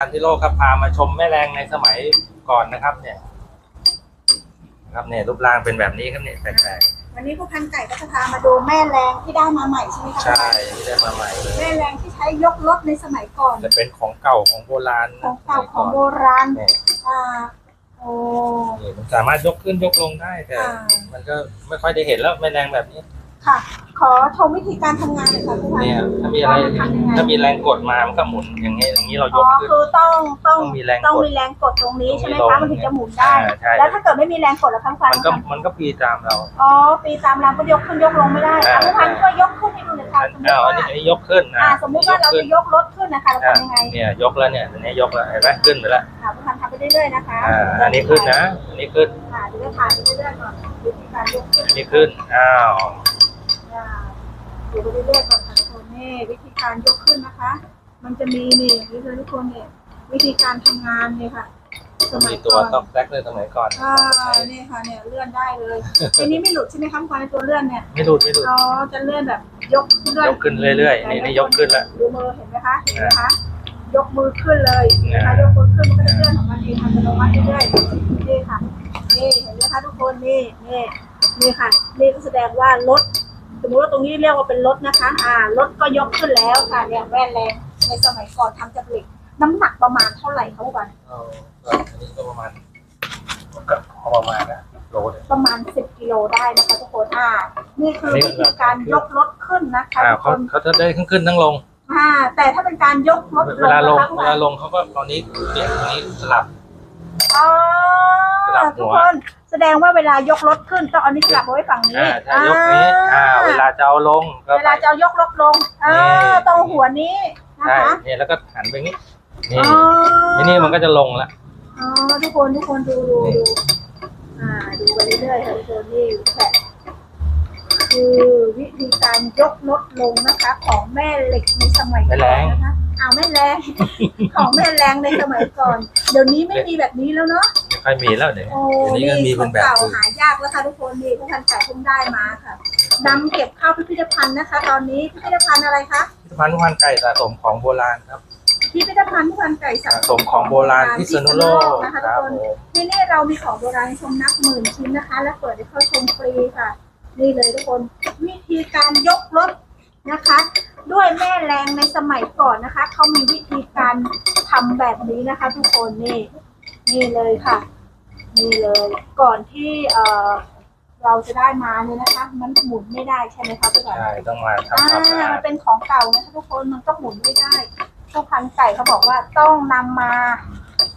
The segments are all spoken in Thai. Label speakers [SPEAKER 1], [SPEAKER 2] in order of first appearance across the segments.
[SPEAKER 1] การที่โลกครับพามาชมแม่แรงในสมัยก่อนนะครับ เนี่ยนะครับเนี่ยรูปร่างเป็นแบบนี้ครับเนี่ยแปลก
[SPEAKER 2] วันนี้ผู้พันไก่ก็จะพามาดูแม่แรงที่ได้มาใหม่ใช่ไหม
[SPEAKER 1] ๆ
[SPEAKER 2] คะ
[SPEAKER 1] ใช่ที่ได้มาใหม่เลย
[SPEAKER 2] แม่แรงที่ใช้ยกรถในสมัยก่อน
[SPEAKER 1] จะเป็นของเก่าของโบราณ
[SPEAKER 2] ของเก่าของโบราณ
[SPEAKER 1] เนี่ย
[SPEAKER 2] อ่าโอ้
[SPEAKER 1] นี่มันสามารถยกขึ้นยกลงได้แต่
[SPEAKER 2] อ่า
[SPEAKER 1] มันก็ไม่ค่อยได้เห็นแล้วแม่แรงแบบนี้
[SPEAKER 2] ค่ะ ขอชมวิธีการทำงานหน่อยค่ะผู้พัน
[SPEAKER 1] เนี่ยถ้ามีอะไร
[SPEAKER 2] ว่ามันทำยังไง
[SPEAKER 1] ถ้ามีแรงกดมามันก็หมุนอย่างนี้อย่างนี้เราย
[SPEAKER 2] อ๋อก
[SPEAKER 1] ขึ้น
[SPEAKER 2] คือต้องต้อง
[SPEAKER 1] ต้องมีแรงกด
[SPEAKER 2] ต้องมีแรงกดตรงนี้ใช่ไหม
[SPEAKER 1] ตรงนี้
[SPEAKER 2] คะมันถึงจะหมุนได้
[SPEAKER 1] อ่าใช่
[SPEAKER 2] แล้วถ้าเกิดไม่มีแรงกดแล้วคะผู้พัน
[SPEAKER 1] มันก็มันก็ปีตามเรา
[SPEAKER 2] อ๋อปีตามเราก็ยกขึ้นยกลงไม่ได้
[SPEAKER 1] อ่า
[SPEAKER 2] ผู้พันก็ยกขึ้นให้ดูหน่อยค่ะสมมติ
[SPEAKER 1] อ้าวอั
[SPEAKER 2] ว่าน
[SPEAKER 1] นี้อันนี้ยกขึ้นนะ
[SPEAKER 2] อ่าสมมุติว่าเรา
[SPEAKER 1] ขึ้
[SPEAKER 2] จะ
[SPEAKER 1] น
[SPEAKER 2] ยกรถขึ้นนะคะเรา
[SPEAKER 1] อ่า
[SPEAKER 2] ทำยังไง
[SPEAKER 1] เนี่ยยกแล้วเนี่ยอันนี้ยกแล้วเห็นไหมขึ้นไปแล้ว
[SPEAKER 2] ค่ะผู้พันทำไปเรื่อยๆนะคะ
[SPEAKER 1] อ่าอันนี้ขึ้นนะอันนี้ขึ้น
[SPEAKER 2] ค่ะเดี๋ยวจะถ่ายไปเรื่อยๆก่อนวิธีการยกขึ้น
[SPEAKER 1] อันนี้ขึ้นอ้าว
[SPEAKER 2] อ่าดู ไปเรื่อยๆก่อนค่ะทุกคนนี่วิธีการยกขึ้นนะคะ มันจะมีนี่อย่างนี้เลยทุกคนเนี่ยวิธีการทำงานเนี่ยค่ะ สมั
[SPEAKER 1] มี
[SPEAKER 2] ย
[SPEAKER 1] ตัว
[SPEAKER 2] ก่อน
[SPEAKER 1] ตอกแซกเลยสมัยก่อน
[SPEAKER 2] อ่านี่ค่ะเนี่ยเลื่อนได้เลยอันนี้ไม่หลุดใช่ไหมคะคุณในตัวเลื่อนเนี่ย
[SPEAKER 1] ไม่หลุดไม่หลุด
[SPEAKER 2] อ๋อจะเลื่อนแบบยกเลื่อน
[SPEAKER 1] ยกขึ้นเรื่อยๆ นี่นี่ยกขึ้นแล้ว
[SPEAKER 2] ดูมือเห็นไหมคะเห็นไหมคะยกมือขึ้นเลยนะคะ
[SPEAKER 1] อ่าย
[SPEAKER 2] กมือขึ้นมันก็จะเลื่อนของมันเองอัตโนมัติเรื่อยๆนี่ค่ะนี่เห็นไหมคะทุกคนนี่นี่นี่ค่ะนี่ก็แสดงว่ารถส มมติว่าตรงนี้เรียกว่าเป็นรถนะคะ อ่ารถก็ยกขึ้นแล้วค่ะเนี่ยแว่นแรงในสมัยก่อนทำจากเหล็ก น้ำหนักประมาณเท่าไหร่คะวัน
[SPEAKER 1] เอาอันนี้ก็ประมาณก็พอประมาณนะโลเนี่ย
[SPEAKER 2] ประมาณ 10กิโลได้นะคะทุกคนอ่านี่คือ
[SPEAKER 1] นี่
[SPEAKER 2] วิธีการยกรถขึ้นนะคะ
[SPEAKER 1] อ่า
[SPEAKER 2] ทุกค
[SPEAKER 1] เขา
[SPEAKER 2] น
[SPEAKER 1] เขาจะได้ขึ้นขึ้นทั้งลง
[SPEAKER 2] อ่าแต่ถ้าเป็นการยกรถ
[SPEAKER 1] เวลาลง
[SPEAKER 2] นะคะ
[SPEAKER 1] เวลาลงเขาก็ตอนนี้เปลี่ยนตรงนี้สลับ
[SPEAKER 2] อ๋อ
[SPEAKER 1] สลับหัว
[SPEAKER 2] ทุกคนแสดงว่าเวลายกรถขึ้นต้องเอานี้สลับไว้ฝั่งนี้
[SPEAKER 1] อ่าถ้ายกนี้อ่าเวลาจะเอาลงก็
[SPEAKER 2] เวลาจะเอายกรถลงอ่า
[SPEAKER 1] นี่
[SPEAKER 2] ตรงหัวนี้นะ
[SPEAKER 1] ใช่
[SPEAKER 2] คะ
[SPEAKER 1] เนี่ยแล้วก็หันไปงี้นี่
[SPEAKER 2] อ๋อ
[SPEAKER 1] ทีนี่มันก็จะลงละ
[SPEAKER 2] อ๋อทุกคนทุกคนดูดูดูอ่าดูไปเรื่อยๆค่ะทุกคนนี่แหละคือวิธีการยกรถลงนะคะ ของแม่เหล็กในสมัยก่อนนะคะอ้าวแม่แรง ของแม่แรงในสมัยก่อน เดี๋ยวนี้ไม่มีแบบนี้แล้วเนาะ
[SPEAKER 1] ไม่ ค่อยมีแล้วเดี๋ยว
[SPEAKER 2] โอ้
[SPEAKER 1] เดี๋ยวนี้ก็มี
[SPEAKER 2] นี่ข
[SPEAKER 1] เป็
[SPEAKER 2] อนง
[SPEAKER 1] แบบ
[SPEAKER 2] เก่า
[SPEAKER 1] อื่น
[SPEAKER 2] หายากแล้วค่ะทุกคนนี่ผู้พันไก่เพิ่งได้มาค่ะนำเก็บเข้าพิพิธภัณฑ์นะคะ ตอนนี้พิพิธภัณฑ์อะไรคะ
[SPEAKER 1] พิพิธภัณฑ์ทุกพันไก่สะสมของโบราณครับ
[SPEAKER 2] พิพิธภัณฑ์ผู้พันไก่
[SPEAKER 1] สะสมของโบราณพิษณุโลก
[SPEAKER 2] นะคะ
[SPEAKER 1] ค
[SPEAKER 2] ทุก
[SPEAKER 1] รับ
[SPEAKER 2] คน
[SPEAKER 1] ผม
[SPEAKER 2] ที่นี่เรามีของโบราณให้ชมนับหมื่นชิ้นนะคะ และเปิดให้เข้าชมฟรีค่ะ นี่เลยทุกคนวิธีการยกรถนะคะ ด้วยแม่แรงในสมัยก่อนนะคะเขามีวิธีการทำแบบนี้นะคะ ทุกคนนี่ นี่เลยค่ะ นี่เลยก่อนที่เอ่อเราจะได้มาเนี่ยนะคะ มันหมุนไม่ได้ใช่ไหมคะพี่บอล
[SPEAKER 1] ใช่ต้องมา
[SPEAKER 2] อ่า
[SPEAKER 1] ทำความสะอา
[SPEAKER 2] มั
[SPEAKER 1] ด
[SPEAKER 2] นเป็นของเก่านะคะทุกคนมันก็หมุนไม่ได้ผู้พันไก่เขาบอกว่าต้องนำมา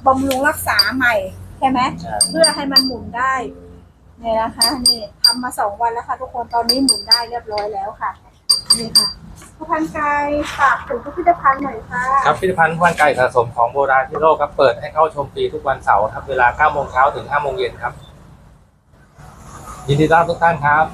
[SPEAKER 2] บำรุงรักษาใหม่ใช่ไหม
[SPEAKER 1] ใช่
[SPEAKER 2] เพื่อให้มันหมุนได้เนี่ยนะคะนี่ทำมาสองวันแล้วค่ะ ทุกคนตอนนี้หมุนได้เรียบร้อยแล้วค่ะนี่ค่ะ ผู้พันไก่ฝากถึงพิพิธภัณฑ์หน่อยค่ะ
[SPEAKER 1] ครับพิพิธภัณฑ์ทุกพันไก่สะสมของโบราณที่โลกครับเปิดให้เข้าชมฟรีทุกวันเสาร์ครับเวลา9โมงเช้าถึง5โมงเย็นครับ ยินดีต้อนรับทุกท่านครับ